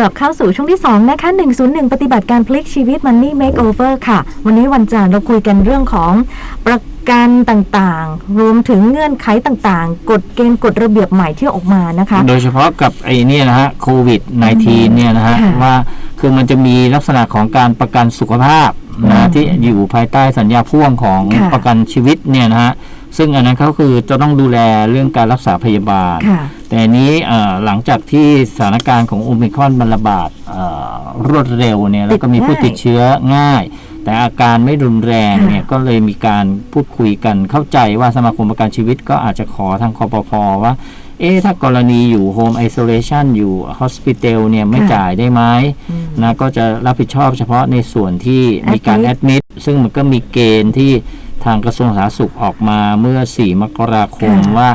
กลับเข้าสู่ช่วงที่ 2 นะคะ 101 ปฏิบัติการพลิกชีวิต Money Makeover ค่ะ วันนี้วันจันทร์เราคุยกันเรื่องของประกันต่างๆ รวมถึงเงื่อนไขต่างๆ กฎเกณฑ์กฎระเบียบใหม่ที่ออกมานะคะ โดยเฉพาะกับไอ้เนี่ยนะฮะโควิด -19 เนี่ยนะฮะค่ะว่าคือมันจะมีลักษณะของการประกันสุขภาพนะที่อยู่ภายใต้สัญญาพ่วงของค่ะประกันชีวิตเนี่ยนะฮะซึ่งอันนั้นเขาคือจะต้องดูแลเรื่องการรักษาพยาบาลค่ะ แต่อันนี้เอ่อหลังจากที่สถานการณ์ของโอมิครอนมันระบาดเอ่อรวดเร็วเนี่ยแล้วก็มีผู้ติติดดง่ายเชื้อง่าย แต่อาการไม่รุนแรงเนี่ยค่ะก็เลยมีการพูดคุยกันเข้าใจว่าสมาคมประกันชีวิตก็อาจจะขอทางคอปพว่า เอ๊ะถ้ากรณีอยู่โฮมไอโซเลชันอยู่ฮอสพิทอลเนี่ยไม่ค่ะจ่ายได้ไหมอืมนะก็จะรับผิดชอบเฉพาะในส่วนที่มีการแอ Admit ดมิดซึ่งมันก็มีเกณฑ์ที่ทางกระทรวงสาธารณสุขออกมาเมื่อ 4 มกราคมค่ะว่า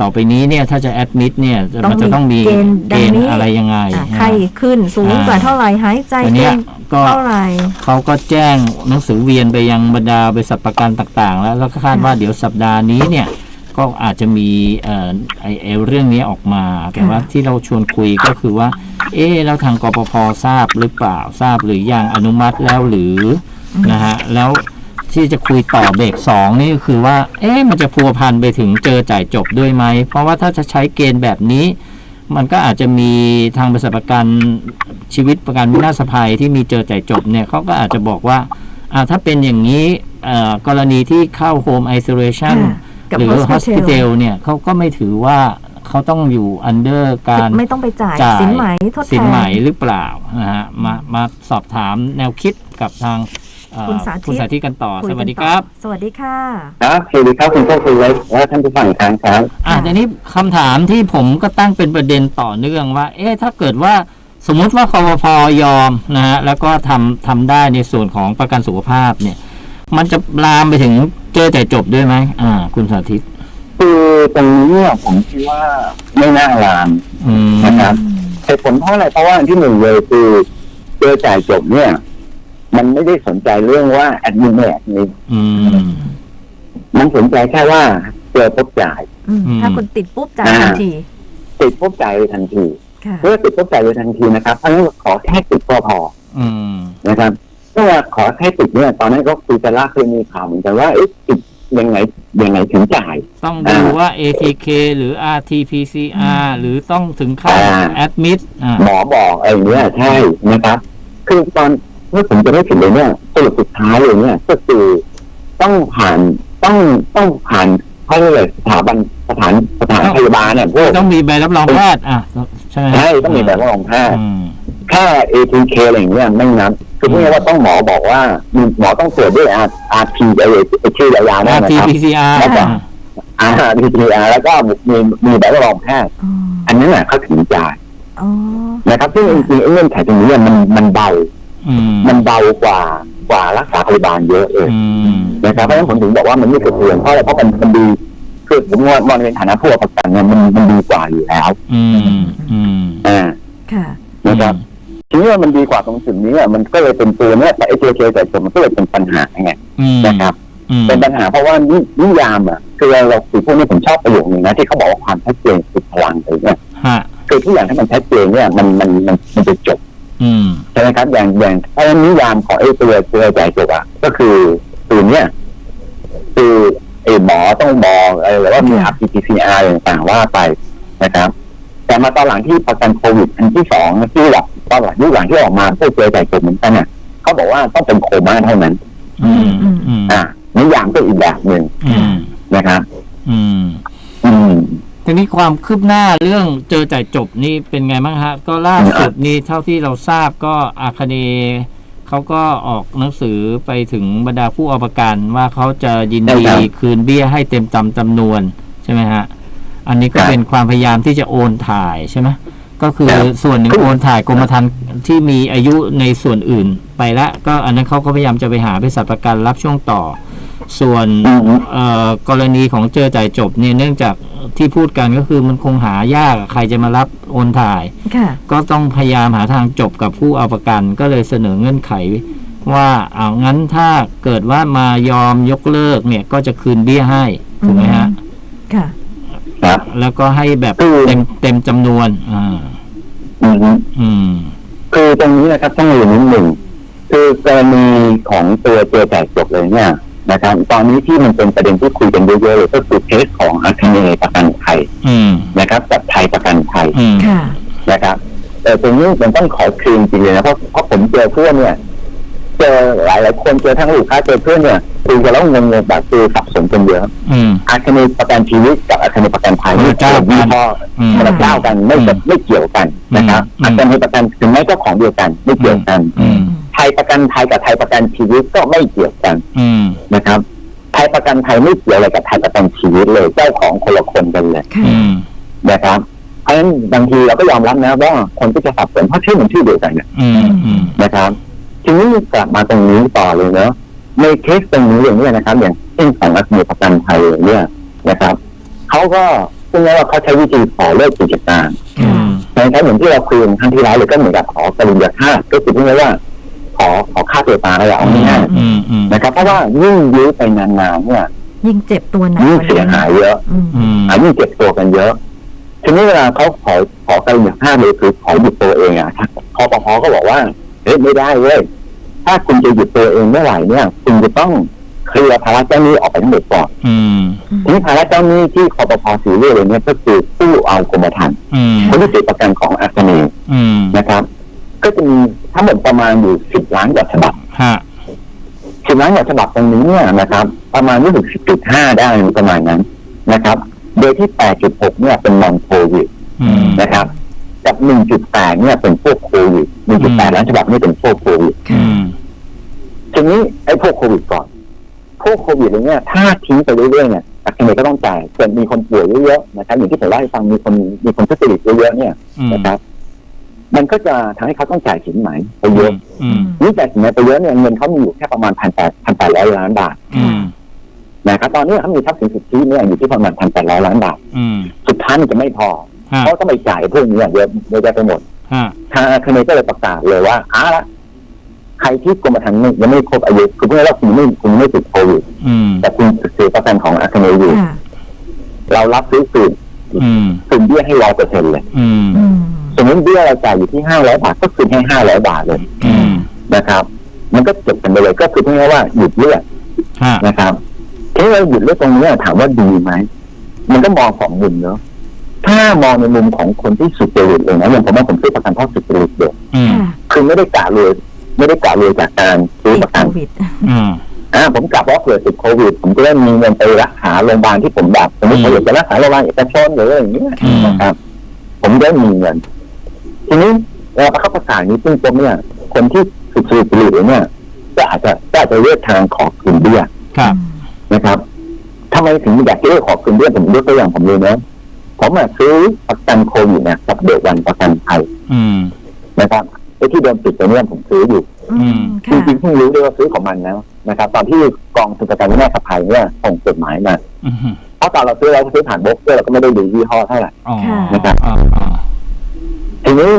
ต่อไปนี้เนี่ยถ้าจะแอดมิดเนี่ยจะต้องมันจะต้องมีมีเกณฑ์ดัเกงณนี้ฑ์อะไรยังไงอะนะไข้ขึ้นสูงกว่าเท่าไหร่หายใจอันเนี้เกิยนก็เท่าไหร่เขาก็แจ้งหนังสือเวียนไปยังบรรดาบริษัทประกันต่างๆ แล้วแล้วก็คาดว่าเดี๋ยวสัปดาห์นี้เนี่ยก็อาจจะมีเอ่อไอไอเรื่องนี้ออกมา แต่ว่าที่เราชวนคุยก็คือว่า เอ๊ะแล้วทางกปพทราบหรือเปล่าทราบหรือยังอนุมัติแล้วหรือนะฮะแล้ว ที่จะคุยต่อเบรกสองนี่ก็คือว่า เอ๊ะมันจะพัวพันไปถึงเจอจ่ายจบด้วยไหม เพราะว่าถ้าจะใช้เกณฑ์แบบนี้ มันก็อาจจะมีทางบริษัทประกันชีวิตประกันวินาศภัยที่มีเจอจ่ายจบเนี่ยเขาก็อาจจะบอกว่าอ่าถ้าเป็นอย่างนี้เอ่อกรณีที่เข้าโฮมไอโซเลชันค่ะกับหรือ hospital ฮอสพิทอลเนี่ยเขาก็ไม่ถือว่าเขาต้องอยู่อันเดอร์การไม่ต้องไปจ่ายจ่ายสินไหมทดแทนสินไหมหรือเปล่านะฮะมามาสอบถามแนวคิดกับทางเอ่อ คุณสาธิตคุณสาธิตกันต่อคุยสกันวัสดีต่อครับ สวัสดีค่ะครับสวัสดีครับคุณพ่อคุณเล็กและท่านผู้ฟังอีกครั้งครับอะค่ะทีนี้คำถามที่ผมก็ตั้งเป็นประเด็นต่อเนื่องว่า เอ๊ะถ้าเกิดว่าสมมุติว่าคอพยอมนะฮะแล้วก็ทำทำได้ในส่วนของประกันสุขภาพเนี่ย มันจะลามไปถึงเจอแต่จบด้วยไหมอ่า คุณสาธิต คือตรงนี้เนี่ยผมคิดว่าไม่น่าลามอืมนะครับเหตุผลเพราะอะไรเพราะว่าอันที่หนึ่งเลยคือเจอจ่ายจบเนี่ย มันไม่ได้สนใจเรื่องว่าแอดมินไม่แอดมินอืมมันสนใจแค่ว่าเจอพบจ่ายอืมอืมถ้าคุณติดปุ๊บจ่ายอ่าทันที ติดพบจ่ายเลยทันทีค่ะเมื่อติดพบจ่ายเลยทันทีนะครับเพราะฉะนั้นขอแค่ติดก็พออืมนะครับเมื่อขอแค่ติดเนี่ยตอนนั้นก็คุยกันล่าเคยมีข่าวเหมือนกันว่าเอ๊ะติดยังไงยังไงถึงจ่าย ต้องดูว่า ATK หรือ RT-PCR หรือต้องถึงขั้นอ่าแอดมิดอ่าหมอบอกอะไรอย่างเงี้ยใช่นะครับ คือตอน เมื่อผมจะไม่ผิดเลยเนี่ยสรุปสุดท้ายเลยเนี่ย ก็คือต้องผ่านต้องต้องผ่านเขาเรียกอะไรสถาบันสถานสถานพยาบาลเนี่ยพวกต้องมีใบรับรองแพทย์อะใช่ไหมฮะใช่ต้องมีแบบรับรองแพทย์อืมแค่ ATK อะไรอย่างเงี้ยไม่นับคือพูดง่ายๆว่าต้องหมอบอกว่ามีหมอต้องตรวจด้วย RT อะไรชื่อยาวๆนั่นนะครับ RT-PCR แล้วก็อ่า RT-PCR แล้วก็มีมีแบบรับรองแพทย์อ๋ออันนั้นน่ะเขาถึงจ่ายอ๋อนะครับซึ่งจริงๆไอ้เงื่อนไขตรงนี้เนี่ยมันมันเบาอื มมันเบากว่ากว่ารักษาพยาบาลเยอะเลยอืมนะครับเพราะฉะนั้นผมถึงบอกว่ามันไม่สะเทือนเพราะอะไรเพราะมันมันดีคือผมว่ามองในฐานะผู้ประกันเนี่ยมันมันดีกว่าอยู่แล้ว อืมอืมอ่าค่ะนะครับทีนี้มันดีกว่าตรงจุดนี้อะมันก็เลยเป็นตัวเนี้ยแต่ไอ้ตัวเคแต่จมันก็เลยเป็นปัญหาไงอืมนะครับอืมเป็นปัญหาเพราะว่านินิยามอะคือเราเราคุยพวกนี้ผมชอบประโยคนึงนะที่เขาบอกว่าความชัดเจนคือพลังเลยเนี่ยฮะคือทุกอย่างที่มันชัดเจนเนี่ยมันมันมันมันจะจบ อืมใช่ไหมครับอย่างอย่างเพราะฉะนั้นนิยามของไอ้ตัวตัวจ่ายจบอะก็คือตัวเนี้ยคือไอ้หมอต้องบอกอะไรหรือว่ามี RT-PCR อะไรต่างๆว่าไปนะครับ แต่มาตอนหลังที่ประกันโควิดอันที่สองที่หลังตอนหลังยุคหลังที่ออกมาพวกเจอจ่ายจบเหมือนกันเนี่ยเขาบอกว่าต้องเป็นโคม่าเท่านั้น อืมอืมอืมอ่านิยามก็อีกแบบหนึ่งอืมนะครับ อืมอืมทีนี้ ความคืบหน้าเรื่องเจอจ่ายจบนี่เป็นไงบ้างฮะ ก็ล่าสุดนี่เท่าที่เราทราบก็อาคเนย์เขาก็ออกหนังสือไปถึงบรรดาผู้เอาประกันว่าเขาจะยินดีใช่ครับคืนเบี้ยให้เต็มจำจำนวนใช่ไหมฮะ อันนี้ก็ครับเป็นความพยายามที่จะโอนถ่ายใช่ไหมก็คือครับส่วนหนึ่งโอนถ่ายกรมธรรม์ที่มีอายุในส่วนอื่นไปละ ก็อันนั้นเขาก็พยายามจะไปหาบริษัทประกันรับช่วงต่อ ส่วนอืมเอ่อกรณีของเจอจ่ายจบเนี่ยเนื่องจากที่พูดกันก็คือมันคงหายากอะใครจะมารับโอนถ่ายค่ะก็ต้องพยายามหาทางจบกับผู้เอาประกัน ก็เลยเสนอเงื่อนไขว่าเอางั้นถ้าเกิดว่ามายอมยกเลิกเนี่ยก็จะคืนเบี้ยให้ถูกไหมฮะค่ะครับแล้วก็ให้แบบคือเต็มเต็มจำนวน อ่าอืมอืมคือตรงนี้นะครับต้องเรียนนิดหนึ่งคือกรณีของตัวเจอแจกจบเลยเนี่ย นะครับ ตอนนี้ที่มันเป็นประเด็นที่คุยกันเยอะๆเลยก็คือเคสของอาคเนประกันไทยอืมนะครับกับไทยประกันไทยอืมค่ะนะครับแต่ตรงนี้มันต้องขอคืนจริงเลยนะเพราะเพราะผมเจอเพื่อนเนี่ยเจอหลายหลายๆคนเจอทั้งลูกค้าเจอเพื่อนเนี่ยคุยกันแล้วงงๆแบบคือสับสนกันเยอะอืมอาคเนประกันชีวิตกับอาคเนประกันภัยคนละเจ้าเกี่ยวยี่ห้ออืมคนละเจ้ากันไม่อืมไม่เกี่ยวกันนะครับอืมอาคเนประกันถึงแม้เจ้าของเดียวกันไม่เกี่ยวกันอืม ไทยประกันไทยกับไทยประกันชีวิตก็ไม่เกี่ยวกันอืมนะครับ ไทยประกันไทยไม่เกี่ยวอะไรกับไทยประกันชีวิตเลยเจ้าของคนละคนกันเลยค่ะอืมนะครับเพราะฉะนั้นบางทีเราก็ยอมรับนะว่าคนที่จะสับสนเพราะชื่อมันชื่อเดียวกันเนี่ยอืมอืมนะครับ ทีนี้กลับมาตรงนี้ต่อเลยเนาะในเคสตรงนี้อย่างเนี้ยนะครับ อย่างเช่นของนักมวยประกันไทยอย่างเนี่ยนะครับเขาก็ซึ่งแม้ว่าเขาใช้วิธีขอเลิกกิจการอืมแต่ใช้เหมือนที่เราคุยกันครั้งที่แล้วเลยก็เหมือนกับขอปริญญาค่าก็คือพูดง่ายๆว่า ขอขอค่าตัวตายอะไรเอาง่ายอืมอืมๆนะครับ เพราะว่ายิ่งยื้อไปนานๆเนี่ยยิ่งเจ็บตัวหนักยิ่งเสียหายเยอะอืมอืม อะยิ่งเจ็บตัวกันเยอะทีนี้เวลาเขาขอขอการอย่างห้าเลยคือขอหยุดตัวเองอะพอปภก็บอกว่าเฮ้ยไม่ได้เว้ยถ้าคุณจะหยุดตัวเองเมื่อไหร่เนี่ย คุณจะต้องเคลียร์ภาระเจ้าหนี้ออกไปทั้งหมดก่อนอืม ทีนี้ภาระเจ้าหนี้ที่คอปภสีเรียกเลยเนี่ยก็คือผู้เอากรมธรรม์อืม คนที่ติดประกันของอาคเนย์ อืม นะครับ ก็จะมีทั้งหมดประมาณอยู่สิบล้านกว่าฉบับฮะสิบล้านกว่าฉบับตรงนี้เนี่ยนะครับ ประมาณรู้สึกสิบจุดห้าได้ประมาณนั้นนะครับ โดยที่แปดจุดหกเนี่ยเป็นนอนโควิดอืมนะครับกับหนึ่งจุดแปดเนี่ยเป็นพวกโควิดหนึ่งจุดแปดล้านฉบับนี่เป็นพวกโควิดอืมทีนี้ไอ้พวกโควิดก่อน พวกโควิดอะไรเนี่ยถ้าทิ้งไปเรื่อยๆเนี่ยอาคเนย์ก็ต้องจ่ายส่วนมีคนป่วยเยอะๆนะครับอย่างที่ผมเล่าให้ฟังมีคนมีคนทุจริตเยอะๆเนี่ยอืมนะครับ มันก็จะทำให้เขาต้องจ่ายสินไหมไปเยอะอืมนี่จ่ายสินไหมไปเยอะเนี่ยเงินเขามีอยู่แค่ประมาณพันแปดพันแปดร้อยล้านบาทอืมนะครับตอนนี้เขามีทรัพย์สินสุทธิเนี่ยอยู่ที่ประมาณพันแปดร้อยล้านบาทอืมสุดท้ายมันจะไม่พอฮะเพราะต้องไปจ่ายพวกนี้อย่างเยอะเยอะแยะไปหมดฮะทางอาคเนย์ก็เลยประกาศเลยว่าอ้าละใครที่กรมธรรม์ยังไม่ครบอายุคือเพื่อว่าคุณไม่คุณไม่ติดโควิดอืมแต่คุณซื้อประกันของอาคเนย์อยู่ค่ะเรารับซื้อคืนอืมคืนเบี้ยให้ร้อยเปอร์เซ็นต์เลยอืมอืม สมมติเบี้ยเราจ่ายอยู่ที่ห้าร้อยบาทก็คืนให้ห้าร้อยบาทเลยอืมนะครับ มันก็จบกันไปเลยก็คือเพื่อว่าหยุดเลือดฮะนะครับทีนี้เราหยุดเลือดตรงนี้ถามว่าดีไหมมันก็มองสองมุมเนาะถ้ามองในมุมของคนที่สุจริตเลยนะอย่างผมว่าผมซื้อประกันเพราะสุจริตเลยอืมค่ะคือไม่ได้กะรวยไม่ได้กะรวยจากการซื้อติดประโคกันวิดอืมอ่าผมกะว่าเผื่อติดโควิด ผมจะได้มีเงินไปรักษาโรงพยาบาลที่ผมแบบสมมติผมอยากจะรักษาโรงพยาบาลเอกชนหรืออะไรอย่างเงี้ยอืมนะครับ ผมได้มีเงิน ทีนี้เวลาเขาประกาศนี้ซึ่งผมเนี่ยคนที่สุดสุดหรือเนี่ยก็อาจจะก็อาจจะเลือกทางขอคืนเบี้ยครับ นะครับทำไมถึงอยากจะเลือกขอคืนเบี้ยผมยกตัวอย่างผมเลยนะผมอะซื้อประกันโควิดเนี่ยกับเดวันประกันภัยอืมนะครับไอ้ที่โดนปิดไปเนี่ยผมซื้ออยู่อืมจค่ะริงๆเพิ่งรู้ด้วยว่าซื้อของมันแล้วนะครับ ตอนที่กองทุนประกันวินาศภัยเนี่ยส่งจดหมายมาอืมเพราะตอนเราซื้อเราก็ซื้อผ่านโบรกเกอร์เราก็ไม่ได้ดูยี่ห้อเท่าไหร่อ๋อนะครับอ๋ออ๋อ ทีนี้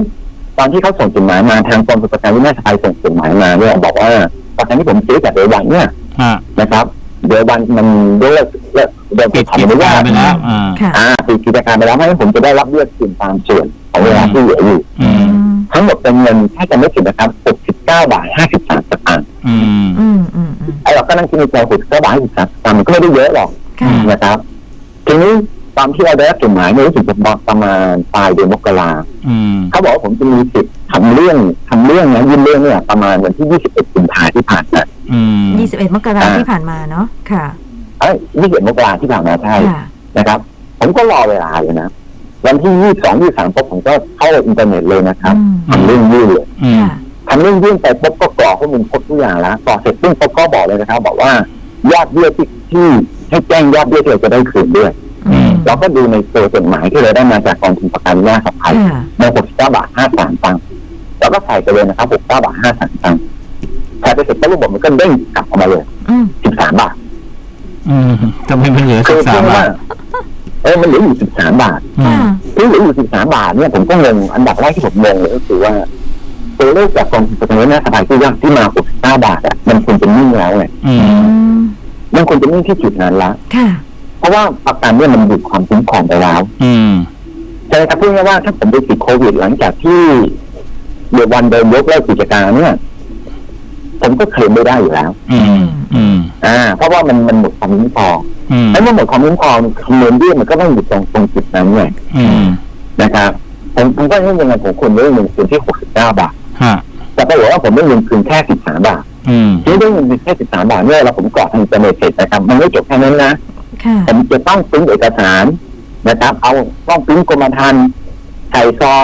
ตอนที่เขาส่งจดหมายมาทางกองทุนประกันวินาศภัยส่งจดหมายมาเนี่ยบอกว่าประกันที่ผมซื้อจากเดวันเนี่ยฮะนะครับเดวันมันเลิกเลิกเดินปิดขอกิอจนุกาญารตไปแล้วอ่าค่ะอ่าปิดกิจการไปแล้วให้ผมจะได้รับเบี้ยคืนตามส่วนของเวลาที่เหลืออยู่อืมทั้งหมดเป็นเงินถ้าจะไม่ผิดนะครับ69บาท53สตางค์อืมอืมอืมอืมไอ้เราก็นั่งคิดในใจ69บาท53สตางค์มันก็ไม่ได้เยอะหรอกค่ะนะครับทีนี้ ตอนที่เราได้รับจดหมายเนี่ยรู้สึกจะประมาณปลายเดือนมกราอืมเขาบอกว่าผมจะมีสิทธิ์ทำเรื่องทำเรื่องนะยื่นเรื่องเนี่ยประมาณวันที่ 21กุมภาที่ผ่านมาอืมยี่สิบเอ็ดมกราที่ผ่านมาเนาะค่ะ เอ้ย21มกราที่ผ่านมาใช่ค่ะ นะครับ ผมก็รอเวลาเลยนะวันที่ 22 23ปุ๊บผมก็เข้าอินเทอร์เน็ตเลยนะครับอืมทำเรื่องยื่นเลยอืมค่ะ ทำเรื่องยื่นไปปุ๊บก็กรอกข้อมูลครบทุกอย่างแล้วกรอกเสร็จปุ๊บเขาก็บอกเลยนะครับ บอกว่ายอดเบี้ยที่ที่ให้แจ้งยอดเบี้ยที่เราจะได้คืนด้วยอืม เราก็ดูในตัวจดหมายที่เราได้มาจากกองทุนประกันวินาศภัยค่ะใน69บาท53ตังค์แล้วก็ใส่ไปเลยนะครับ69บาท53ตังค์ใส่ไปเสร็จปุ๊บระบบมันก็เด้งกลับออกมาเลยอืม13บาทอืมทำไมมันเหลือคืสิอบสาเพื่มอว่าบาทเออมันเหลืออยู่13บาทอืค่ะมที่เหลืออยู่13บาทเนี่ยผมก็งงอันดับแรกที่ผมงงเลยก็คือว่าตัวเลขจากกองทุนประกันวินาศภัยที่ยอดที่มา69บาทอะมันควรจะนิ่งแล้วไงอือืมมมันควรจะนิ่งที่จุดนั้นละค่ะเพ ราะว่าประกันเนี่ยมันหยุดความคุ้มครองไปแล้ว อืมใช่ไหมครับพูดง่ายๆว่าถ้าผมไปติดโควิด หลังจากที่เดี๋ยววันเดินยกเลิกกิจการเนี่ย ผมก็เคลมไม่ได้อยู่แล้ว อืม อืม อ่า เพราะว่ามันมันหมดความคุ้มครองอืม แล้วเมื่อหมดความคุ้มครองคำนวณเบี้ยมันก็ต้องอยู่ตรงตรงจุดนั้นไงอืม นะครับ ผมผมก็ยังไงผมควรได้เงินคืนที่หกสิบเก้าบาทฮะ แต่ปรากฏว่าผมได้เงินคืนแค่สิบสามบาทอืม ที่ได้เงินคืนแค่สิบสามบาทเนี่ยเราผมกรอกทางอินเทอร์เน็ตเสร็จนะครับ มันไม่จบแค่นั้นนะค่ะ ผมจะต้องพิมพ์เอกสารนะครับ เอาต้องพิมพ์กรมธรรม์ใส่ซอง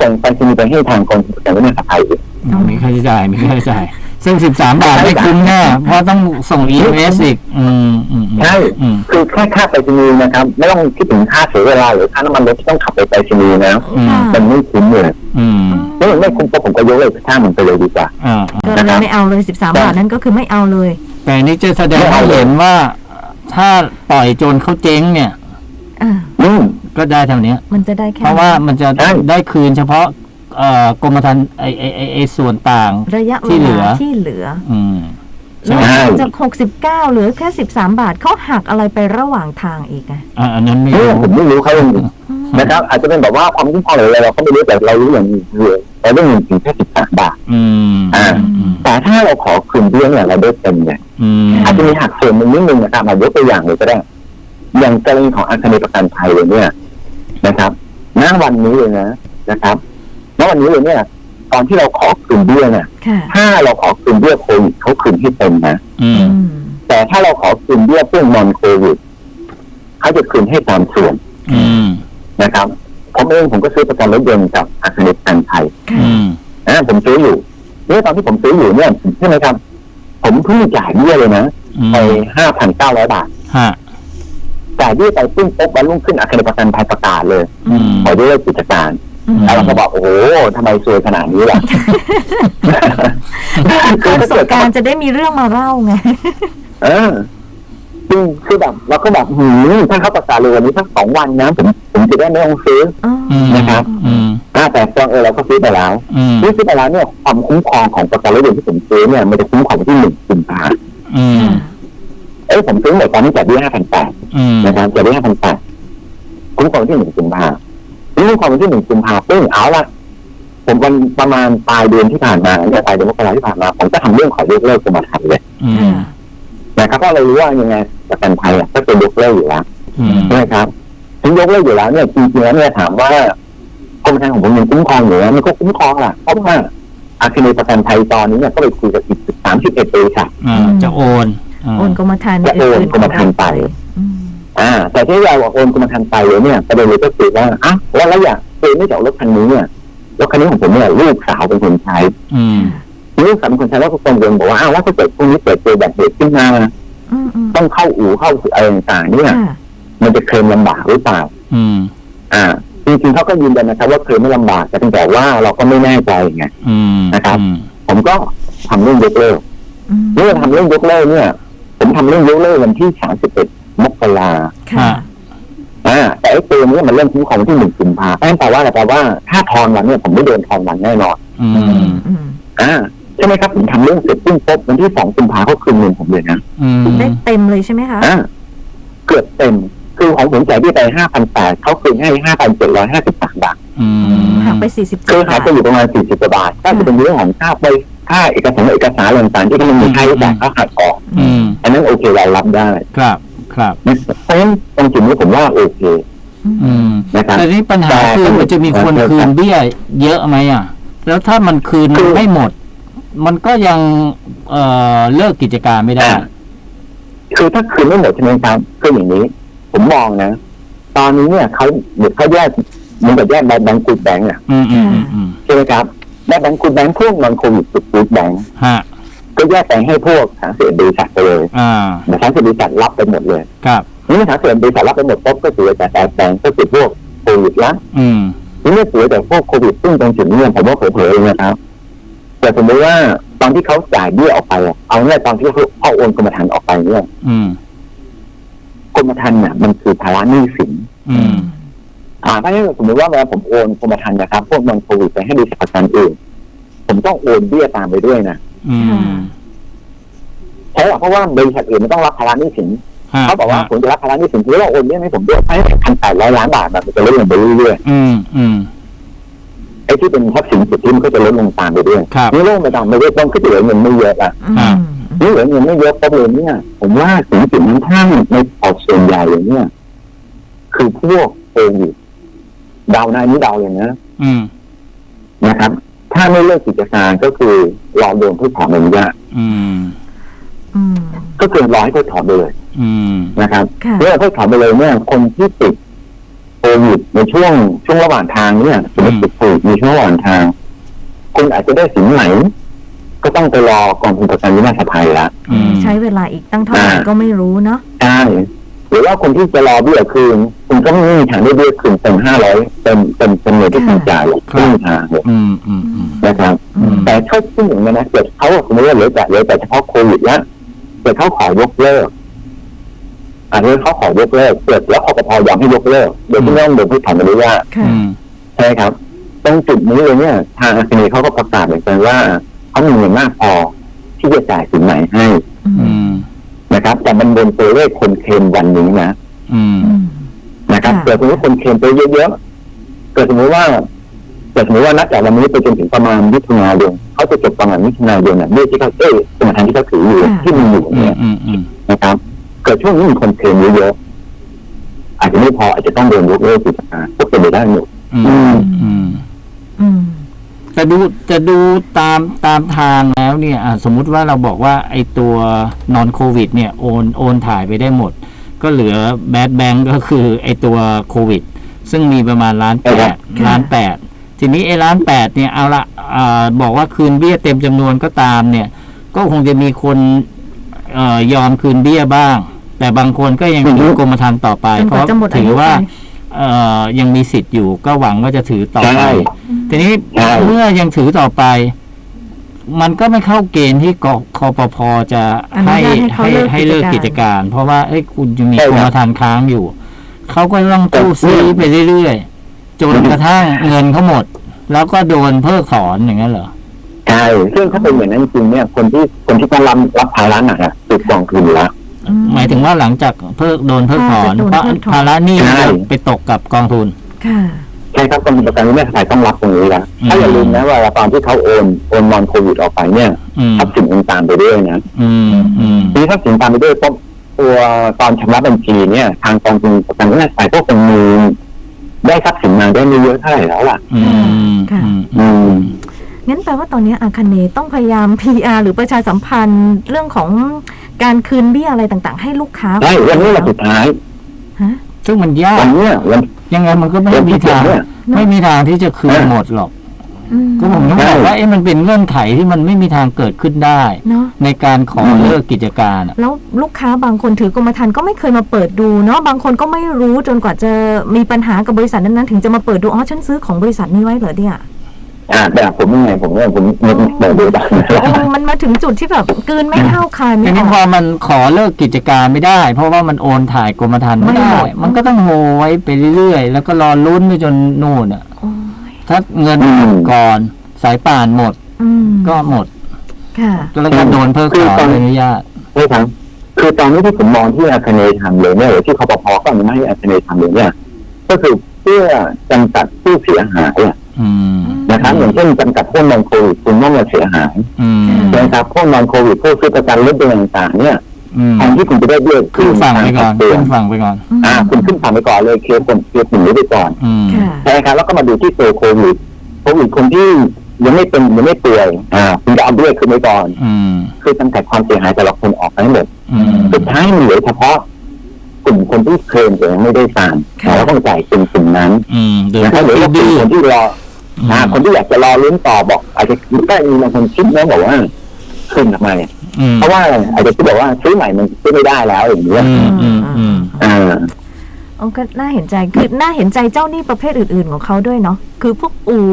ส่งไปรษณีย์ไปให้ทางกรมการเงินสภาอีกมีค่าใช้จ่ายมีค่าใช้จ่ายซึ่งสิบสามบาทไม่คุ้มแน่เพราะต้องส่ง EMS อีกอืมอืมอืมใช่อืมคือแค่ค่าไปรษณีย์นะครับ ไม่ต้องคิดถึงค่าเสียเวลาหรือค่าน้ำมันรถที่ต้องขับไปไปรษณีย์นะอืมค่ะมันไม่คุ้มเลยอืมไม่ไม่คุ้มเพราะผมก็ยกเลิกค่ามันไปเลยดีกว่าอ่าอ่าก็เลยไม่เอาเลย13บาทนั้นก็คือไม่เอาเลย แต่อันนี้จะแสดงให้เห็นว่า ถ้าปล่อยโจรเขาเจ๊งเนี่ย อ่าอืม ก็ได้เท่านี้ มันจะได้แค่เพราะว่ามันจะใช่ ได้คืนเฉพาะเอ่อกรมธรรม์ไอไอไอไอส่วนต่าง ระยะเวที่เหลือลาที่เหลือ อืม ใช่ แล้วไหมใช่จาก69เหลือแค่ 13 บาทเขาหักอะไรไประหว่างทางอีกอะอ่าอันนั้นไม่เออรู้ผมไม่รู้เขาจริงๆนะครับ อาจจะเป็นแบบว่าความคุ้มครองหรืออะไรเราก็ไม่รู้แต่เรารู้อย่างหนี้คือ เราได้เงินเพียงแค่สิบสามบาทอืมอ่าอืมแต่ถ้าเราขอคืนเบี้ยเนี่ยเราได้เต็มเนี่ยอืมอาจจะมีหักส่วนหนึ่งนิดนึงนะครับมายกตัวอย่างเลยก็ได้ อย่างกรณีของอาคารประกันภัยเลยเนี่ยนะครับณวันนี้เลยนะนะครับณวันนี้เลยเนี่ย ตอนที่เราขอคืนเบี้ยเนี่ยค่ะถ้าเราขอคืนเบี้ยโควิดเขาคืนให้เต็มนะ อืมอืมแต่ถ้าเราขอคืนเบี้ยเพื่อนนอนโควิดเขาจะคืนให้ตามส่วนอืมนะครับ ผมเองผมก็ซื้อประกันรถยนต์กับอาคารประกันภัยค่ะอืมนะผมซื้ออยู่เนี่ยตอนที่ผมซื้ออยู่เนี่ยใช่ไหมครับ ผมเพิ่งจ่ายเบี้ยเลยนะอืมไปห้าพันเก้าร้อยบาทฮะจ่ายเบี้ยไปซึ่งปุ๊บวันรุ่งขึ้นอาคารประกันภัยประกาศเลยอืมขอด้วยกิจการอืมแล้วเราก็บอกโอ้โหทำไมซวยขนาดนี้ล่ะประสบการณ์จะได้มีเรื่องมาเล่าไง เออ จริงคือแบบเราก็แบบหืมถ้าเขาประกาศเลยวันนี้สักสองวันนะผมผมจะได้ไม่ต้องซื้ออ๋ออืมนะครับอืมอ่าแต่ตอนเออเราก็ซื้อไปแล้วอืมซื้อไปแล้วเนี่ยความคุ้มครองของประกันรถยนต์ที่ผมซื้อเนี่ยมันจะคุ้มครองที่หนึ่งกุมภาอืมเอ้ยผมซื้อหมดตอนนี้จ่ายเบี้ยห้าพันแปดอืมนะครับจ่ายเบี้ยห้าพันแปดคุ้มครองที่หนึ่งกุมภาทีนี้คุ้มครองที่หนึ่งกุมภาซึ่งเอาละผมวันประมาณปลายเดือนที่ผ่านมาเนี่ยปลายเดือนมกราที่ผ่านมาผมก็ทำเรื่องขอยกเลิกกรมธรรม์เลยอืม นะครับเพราะเรารู้ว่ายังไงประกันภัยอะก็จะยกเลิกอยู่แล้วอืมใช่ไหมครับถึงยกเลิกอยู่แล้วเนี่ยจริงๆแล้วเนี่ยถามว่ากรมธรรม์ของผมยังคุ้มครองอยู่นะมันก็คุ้มครองแหละเพราะว่าอาคนีประกันภัยตอนนี้เนี่ยก็ไปคุยกับอีกสามสิบเอ็ดบริษัทอ่าจะโอนอ่าโอนกรมธรรม์และโอนอื่ๆกรมธรรม์ไปอืมอ่า แต่ที่เราโอนกรมธรรม์ไปเลยเนี่ยประเด็นเลยก็คือว่าอะแล้วเราอยากซื้อไม่จากรถคันนี้เนี่ยรถคันนี้ของผมเนี่ยลูกสาวเป็นคนใช้ อืมลูกสาวเป็นคนใช้แล้วก็กังวลบอกว่าอ้าวแล้วถ้าเกิดพรุ่งนี้เกิดเจอแบบเหตุขึ้นมาอืมอืมต้องเข้าอู่เข้าอะไรต่างๆเนี่ยค่ะมันจะเคลมลำบากหรือเปล่า อืม อ่าจริงๆเขาก็ยืนยันนะครับ ว่าเคลมไม่ลำบากแต่เพียงแต่ว่าเราก็ไม่แน่ใจไงอืมนะครับอืมผมก็ทำเรื่องยกเลิกอืมเมื่อทำเรื่องยกเลิกเนี่ย ผมทำเรื่องยกเลิกวันที่31มกราค่ะอ่าแต่ไอ้ตัวนี้มันเริ่มคุ้มครองวันที่หนึ่งกุมภาพันธ์แปลว่าอะไรแปลว่าถ้าทอนวันเนี่ยผมไม่โดนทอนวันแน่นอน อือืมมอืมอ่า ใช่ไหมครับผมทำเรื่องเสร็จปุ๊บปุ๊บวันที่สองกุมภาเขาคืนเงินผมเลยนะอืมได้เต็มเลยใช่ไหมคะ อ่าเกือบเต็ม คือของผมจ่ายที่ไปห้าพันแปดเขาคืนให้ห้าพันเจ็ดร้อยห้าสิบสามบาท อืมหักไป47คือหาบาทยไปอยู่ประมาณสี่สิบกว่าบาทก็จะเป็นเรื่องของค่าไปค่าเอกสารเอกสารอะไรต่างๆที่มันมีค่าใช้จ่ายเขาหักออก อืมอันนั้นโอเคเรารับได้ครับครับเพราะฉะนั้นตรงจุดนี้ผมว่าโอเคอืม นะครับ แต่นี่ปัญหาแต่คือมันจะมีคนแต่คืนเบี้ยเยอะไหมอะ แล้วถ้ามันคืนคือ ไม่หมด มันก็ยังเอ่อเลิกกิจการไม่ได้อ่าคือถ้าคืนไม่หมดใช่ไหมครับคืออย่างนี้ ผมมองนะ ตอนนี้เนี่ยเขาเหมือนเขาแยกเหมันกับแยกแบงก์กูดแบงก์อะอืมอืมอืมอืมใช่ไหมครับแบงก์กูดแบงก์พวกนอนโควิดกูดแบงก์ฮะก็แยกไปให้พวกสารเสพบริษัทไปเลยอ่าแต่สารเสพบริษัทรับไปหมดเลย ครับนี่สารเสพบริษัทรับไปหมดปุ๊บก็เสียแต่แต่แบงก์ก็คือพวกโควิดละอืมนี่ไม่เสียแต่พวกโควิดซึ่งตรงจุดนี้ผมว่าเผลอๆเองนะครับ แต่สมมติว่าตอนที่เขาจ่ายเบี้ยออกไปอะเอาเนี่ยตอนที่เขาเขาโอนกรมธรรม์ออกไปเนี่ยอืมกรมธรรม์เนี่ยมันคือภาระหนี้สินอืม อ่าถ้าสมมติว่าเวลาผมโอนกรมธรรม์นะครับ พวกนอนโควิดไปให้บริษัทประกันอื่นผมต้องโอนเบี้ยตามไปด้วยนะอืมเพราะว่าเพราะว่าบริษัทอื่นมันต้องรับภาระหนี้สินฮะเขาบอกว่าผมจะรับภาระหนี้สินคือว่าโอนเบี้ยให้ผมด้วยให้พันแปดร้อยล้านบาทแบบมันจะลดลงไปเรื่อยอืมอืม ๆอ้ที่เป็นทรัพย์สินสุทธิมันก็จะลดลงตามไปด้วยครับนี่โลกไปตามไปด้วยต้องก็จะเหลือเงินไม่เยอะละอืมอ่านี่เหลือเงินไม่เยอะเพราะเลยเนี่ย ผมว่าสิ่งสิ่งนั้นถ้าในออกส่วนใหญ่เนี่ย คือพวกโควิดเดานะอันนี้เดาอย่างนะอืมนะครับ ถ้าไม่เลิกกิจการก็คือรอโดนเพิกถอนอนุญาตอืมอืมก็คือรอให้เพิกถอนไปเลย อืมนะครับค่ะ เมื่อเพิกถอนไปเลยเนี่ยคนที่ติด โควิดในช่วงช่วงระหว่างทางเนี่ยสมมติติดโควิดในช่วงระหว่างทาง คุณอาจจะได้สินไหน ก็ต้องไปรอกองทุนประกันวินาศภัยละอืมใช้เวลาอีกตั้งเท่าไหร่อ่าก็ไม่รู้เนาะใช่หรือว่าคนที่จะรอเบี้ยคืน คุณก็ไม่มีทางได้เบี้ยคืนเต็มห้าร้อยเต็มเต็มเต็มเลยที่คุณจ่ายหรอกครับไม่มีทางเลยอืมอืมอืมนะครับอืมแต่ถ้าพูดอย่างนี้นะเกิดเขาสมมติว่าเหลือแต่เหลือแต่เฉพาะโควิดแล้วเกิดเขาขอยกเลิก อันนี้เขาขอยกเลิกเกิดแล้วคอปพยอมให้ยกเลิกโดยที่ไม่ต้องโดนผู้ถอนอนุญาตค่ะอืมใช่ครับตรงจุดนี้เลยเนี่ย ทางอาคเนเขาก็ประกาศเหมือนกันว่าเขามีเงินมากพอที่จะจ่ายสินไหนให้อือืมมนะครับ แต่มันบนตัวเลขคนเคลมวันนี้นะอืมอืมนะครับค่ะเกิดสมมติคนเคลมไปเยอะๆเกิดสมมติว่าเกิดสมมติว่านับจากวันนี้ไปจนถึงประมาณมิถุนายนเขาจะจบประมาณมิถุนายนน่ะเบี้ยที่เขาเอ้ยเป็นทางที่เขาถืออยู่ที่มีอยู่อืมเนี่ยอืมอืมนะครับ เกิดช่วงนี้มีคนเคลมเยอะๆอาจจะไม่พออาจจะต้องโดนยกเลิกกิจการก็เป็นไปได้หมดอืมอืมอืมจะดูจะดูตามตามทางแล้วเนี่ยอะสมมุติว่าเราบอกว่าไอ้ตัวนอนโควิด เนี่ยโอนโอนถ่ายไปได้หมด ก็เหลือแบดแบงก็คือไอ้ตัวโควิด ซึ่งมีประมาณล้านแปดล้านแปดทีนี้ไอ้ล้านแปดเนี่ยเอาละอ่าบอกว่าคืนเบี้ยเต็มจำนวนก็ตามเนี่ย ก็คงจะมีคนเอ่อยอมคืนเบี้ยบ้าง แต่บางคนก็ยังถือกรมธรรม์ต่อไปจนเพกว่าราะจะหมดอาถืยุอว่าไปเอ่อยังมีสิทธิ์อยู่ก็หวังว่าจะถือต่อไปใช่ทีนี้ใช่เมื่อยังถือต่อไป มันก็ไม่เข้าเกณฑ์ที่กคอปพจะอนุให้ญาตให้เขาให้เลิกให้เลิกกิกิจจการการ เพราะว่าเอ้ยคุณยังมีใช่กครรับมธรรม์ค้างอยู่เขาก็ต้องตู้ซีไปเรื่อยๆจนกระทั่งเงินเขาหมด แล้วก็โดนเพิกถอนอย่างนั้นเหรอใช่ซึ่งถ้าเป็นอย่างนั้นจริงเนี่ยคนที่คนที่ต้องรับรับภาระหนักอะติดกองทุนอยู่แล้วอื หมายถึงว่าหลังจากเพิกโดนเพิกถอนจะโดนเพราะเพิกถอนภาระหนี้ใช่จะไปตกกับกองทุนค่ะใช่ครับกองทุนประกันวินาศภัยต้องรับตรงนี้แล้วอืมถ้าอย่าลืมนะว่าตอนที่เขาโอนโอนนอนโควิดออกไปเนี่ยอืมทรัพย์สินมันตามไปด้วยนะอืมอืมทีนี้ทรัพย์สินตามไปด้วยปุ๊บตัวตอนชำระบัญชีเนี่ย ทางกองทุนประกันวินาศภัยก็คงมีได้ทรัพย์สินมาได้ไม่เยอะเท่าไหร่แล้วล่ะอืมค่ะอืมอืมงั้นแปลว่าตอนนี้อาคาเนต้องพยายาม PR หรือประชาสัมพันธ์เรื่องของ การคืนเบี้ยอะไรต่างๆ ให้ลูกค้าใช่วันนี้วันสุดท้ายฮะซึ่งมันยากวันเนี้ยวันยังไงมันก็ไม่วันมีที่เจ็ดทางเนี่ยไม่มีทางที่จะคืนเออหมดหรอกอืมก็ผมต้องใช่บอกว่าเอ๊ะมันเป็นเงื่อนไขที่มันไม่มีทางเกิดขึ้นได้เนาะในการขอเลิกกิจการอะแล้วลูกค้าบางคนถือกรมธรรม์ก็ไม่เคยมาเปิดดูเนาะบางคนก็ไม่รู้จนกว่าจะมีปัญหากับบริษัทนั้นๆ ถึงจะมาเปิดดูอ๋อฉันซื้อของบริษัทนี้ไว้เหรอเนี่ย อ่าแต่ผมยังไงผมว่าผมไม่เปิดดูบ้างโอ้มันมาถึงจุดที่แบบกลืนไม่เข้าคายทีไม่อนี้อกพอมันขอเลิกกิจการไม่ได้ เพราะว่ามันโอนถ่ายกรมธรรม์ไม่ไม่ได้หมดมันก็ต้องโฮไว้ไปเรื่อยๆ แล้วก็รอลุ้นไปจนนู่นอะ โอ้ยถ้าเงินหมดก่อนสายป่านหมดอืมก็หมดค่ะ แล้วก็โดนเพิกถอนใบอนุญาตใช่ครับคือตอนนี้ที่ผมมองที่อาคเนทำเลยเนี่ยหรือที่คอปพก็อนุมัติให้อาคเนทำเลยเนี่ย ก็คือเพื่อจำกัดผู้เสียหายอะ อืม นะครับอย่างเช่นจำกัดพวกนอนโควิดคุณต้องมาเสียหายอืมนะครับพวกนอนโควิดพวกซื้อประกันรถยนต์ต่างๆเนี่ยอืมแทนที่คุณจะได้เบี้ยขึ้นฝั่งไปก่อนเตือขึ้นนฝั่งไปก่อน อ่า คุณขึ้นฝั่งไปก่อนเลยเคลียร์คนเคลียร์สิ่งนี้ไปก่อนอืมค่ะใช่ครับแล้วก็มาดูที่ตัวโควิดโควิดคนที่ยังไม่เป็นยังไม่ป่วยอ่าคุณจะเอาเบี้ยขึ้นไปก่อนอืมคือจำกัดความเสียหายแต่ละคนออกทั้งหมดอืมสุดท้ายมันเหลือเฉพาะกลุ่มคนที่เคลมแต่ยังไม่ได้ตามค่ะเราต้องจ่ายเป็นกลุ่มนั้นอืมโดยนะครับหรือที่ว่าดื้อคนที่รอ อืมอ่าคนที่อยากจะรอลุ้นต่อบอก อาจจะได้มีบางคนคิดนะบอกว่าขึ้นทำไมอืมเพราะว่าอะไรอาจจะคิดบอกว่าซื้อใหม่มันซื้อไม่ได้แล้วอย่างเงี้ยอืมอืมอืมอ่าโอ้ก็น่าเห็นใจคือน่าเห็นใจเจ้าหนี้ประเภทอื่น ๆ ของเขาด้วยเนาะคือพวกอู่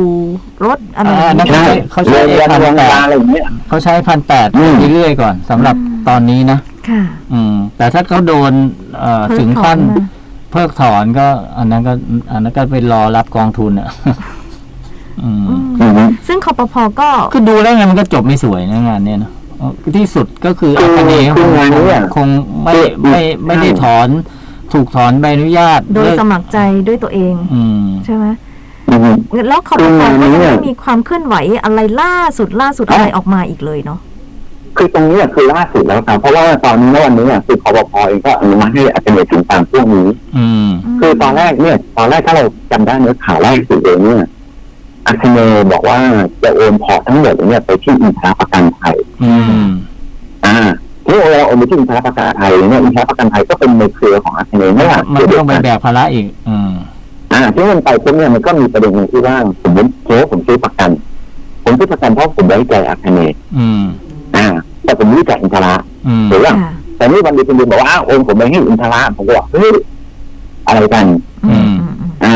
รถอะไรอ่านั่นใช่เขาใช้เรียนพันวันแปเวลาดอะไรอย่างเงี้ยเขาใช้พันแปดอืมเรื่อยๆก่อนสำหรับตอนนี้นะค่ะ อืม แต่ถ้าเขาโดนเอ่อเพิกถึงขั้นถอนมาเพิกถอนก็ อันนั้นก็ อันนั้นก็ไปรอรับกองทุนอะ อืมอืมอืมซึ่งคอปพก็ คือดูแล้วไงมันก็จบไม่สวยนะงานเนี้ยนะเอ่อที่สุดก็คือคืออาคเนคืองานเนี้ยคงไม่คือไม่ไม่ได้ใช่ถอน ถูกถอนใบอนุญาตโดยเลิกสมัครใจด้วยตัวเอง อืม ใช่ไหมอืมแล้วคอปคือพงานก็นี้ยังเนี่ยไม่มีความเคลื่อนไหวอะไรล่าสุดล่าสุดอ๋อออะไรออกมาอีกเลยเนาะ คือตรงนี้อะคือล่าสุดแล้วครับเพราะว่าตอนนี้ณวันนี้อะคือคอปพเองก็อนุมัติให้อัตเนถึงตามพวกนี้ อืม คือตอนแรกเนี่ย ตอนแรกถ้าเราจำได้เนื้อข่าวแรกสุดเลยเนี่ย อัคเนบอกว่าจะโอนพอร์ตทั้งหมดเนี่ยไปที่อินทราประกันภัยอืม อ่าที่เราโอนไปที่อินทราประกันภัยเนี่ยอินทราประกันภัยก็เป็นในเครือของอัคเนไม่หลักมันก็ต้องไปแบกภาระอีก อืม อ่าที่มันไปปุ๊บเนี่ยมันก็มีประเด็นหนึ่งที่ว่าผมเป็นโค้ผมซื้อประกัน ผมซื้อประกันเพราะผมไว้ใจอัคเนอืม อ่า แต่ผมไม่รู้จักอินทราอืม หรือว่าค่ะแต่นี่วันดีคุณดีบอกว่าอ้าวโอนผมไปให้อินทราผมก็บอกเฮ้ยอะไรกัน อืมอืมอืมอ่า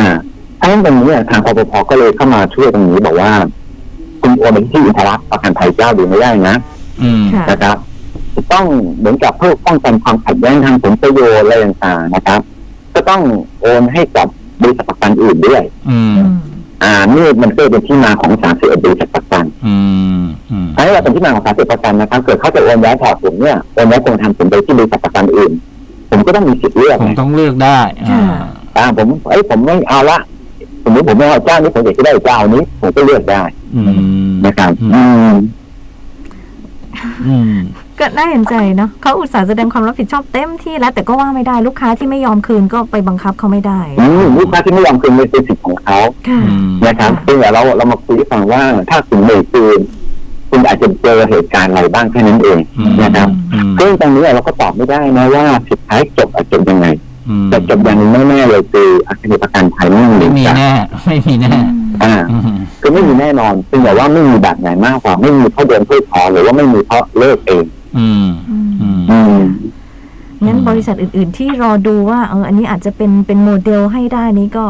ทั้งตรงนี้เนี่ยทางปปพก็เลยเข้ามาช่วยตรงนี้บอกว่า คุณโอนไปที่อินทรัพย์ประกันภัยเจ้าเดียวไม่ได้นะอืมค่ะนะครับจะต้องเหมือนกับเพื่อป้องกันความขัดแย้งทางผลประโยชน์อะไรต่างๆนะครับ ก็ต้องโอนให้กับบริษัทประกันอื่นด้วย อืมอืมอ่านี่มันก็เป็นที่มาของสามสิบเอ็ดบริษัทประกันอืมอืมอันนี้เราเป็นที่มาของสามสิบประกันนะครับเกิดเขาจะโอนย้ายถอดผมเนี่ยโอนย้ายกองทำผมไปที่บริษัทประกันอื่น ผมก็ต้องมีสิทธิ์เลือกผมไงต้องเลือกได้อ่าอ่าผมเอ้ยผมไม่เอาละ สมมติผมไม่เอาเจ้านี้ผมอยากจะได้เจ้านี้ ผมก็เลือกได้อืมนะครับอืมอืมอืมก็น่าเห็นใจเนาะเขาอุตส่าห์แสดงความรับผิดชอบเต็มที่แล้ว แต่ก็ว่าไม่ได้ลูกค้าที่ไม่ยอมคืนก็ไปบังคับเขาไม่ได้อืมลูกค้าที่ไม่ยอมคืนเป็นสิทธิ์ของเขาค่ะอืมนะครับซึ่งเดี๋ยวเราเรามาคุยให้ฟังว่าถ้าคุณไม่คืนคุณอาจจะเจอเหตุการณ์อะไรบ้างแค่นั้นเองอืมนะครับ อืม ซึ่งตรงนี้เราก็ตอบไม่ได้นะว่าสุดท้ายจบอาจจบยังไงอืม แต่จบอย่างหนึงแน่ๆเลยคืออาคดีประกันภัยไม่มีไม่มีจ่ายแน่ไม่มีแน่อ่าอืมคือไม่มีแน่นอนซึ่งแต่ว่าไม่มีแบบไหนมากกว่าไม่มีเพราะเดินเพื่อถอนหรือว่าไม่มีเพราะเลิกเองอืมอืมอืม อืมงั้นบริษัทอื่น ๆ ที่รอดูว่าเอออันนี้อาจจะเป็นเป็นโมเดลให้ได้นี้ก็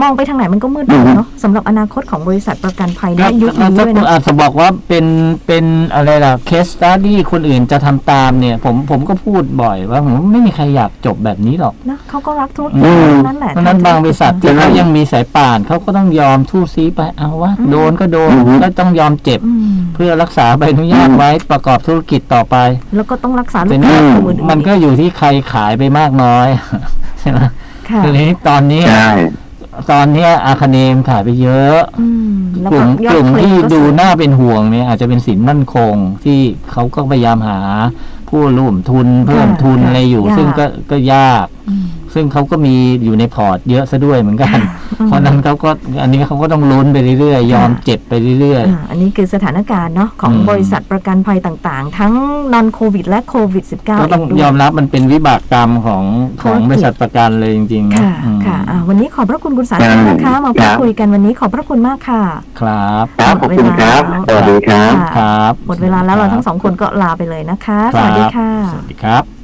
มองไปทางไหนมันก็มืดมนเนาะสำหรับอนาคตของบริษัทประกันภัยก็และยุคก็นี้ถ้าด้วยคุณนะอาจจะบอกว่าเป็นเป็นอะไรล่ะเคสตัดดี้คนอื่นจะทำตามเนี่ย ผมผมก็พูดบ่อยว่าผมไม่มีใครอยากจบแบบนี้หรอกนะเขาก็รักธุรอืกิจมทั้งนั้นแหละเพราะฉะนั้นบางบริษัทที่ใช่เขายังมีสายป่านเขาก็ต้องยอมทู่ซีไปเอาวะโดนก็โดนอือฮึก็ต้องยอมเจ็บอืมเพื่อรักษาใบอนุญาตอืมไว้ประกอบธุรกิจต่อไป แล้วก็ต้องรักษาลูแต่กนี่ค้าอืมกลุ่มอื่นๆมันก็อยู่ที่ใครขายไปมากน้อยใช่ไหมค่ะทีนี้ตอนนี้ใช่ ตอนเนี้ยอาคเนมขายไปเยอะ อืมแล้วกลุ่มยอดกลุ่มเคลที่ก็ดูสูงน่าเป็นห่วงเนี่ยอาจจะเป็นสินมั่นคงที่เขาก็พยายามหาผู้ร่วมทุนเพิ่มทุนอะไรอยู่ ซึ่งก็ก็ยาก อืม ซึ่งเขาก็มีอยู่ในพอร์ตเยอะซะด้วยเหมือนกัน เพราะฉะนั้นเขาก็อันนี้เขาก็ต้องลุ้นไปเรื่อยๆ ยอมเจ็บไปเรื่อยอ่าอันนี้คือสถานการณ์เนาะของอืมบริษัทประกันภัยต่างๆ ทั้งนอนโควิดและโควิด -19 ๆก็ต้องเด้วยยอมรับมันเป็นวิบากกรรมของของธุรกิจบริษัทประกันเลยจริงๆนะค่ะอืมค่ะอ่าวันนี้ขอบพระคุณคุณสาใช่ธิตนะคะมาพูดครับคุยกันวันนี้ขอบพระคุณมากค่ะ ครับครับขอบคุณครับสวัสดีครับค่ะครับ หมดเวลาแล้วเราทั้งสองคนก็ลาไปเลยนะคะคสรับวัสดีค่ะสวัสดีครับ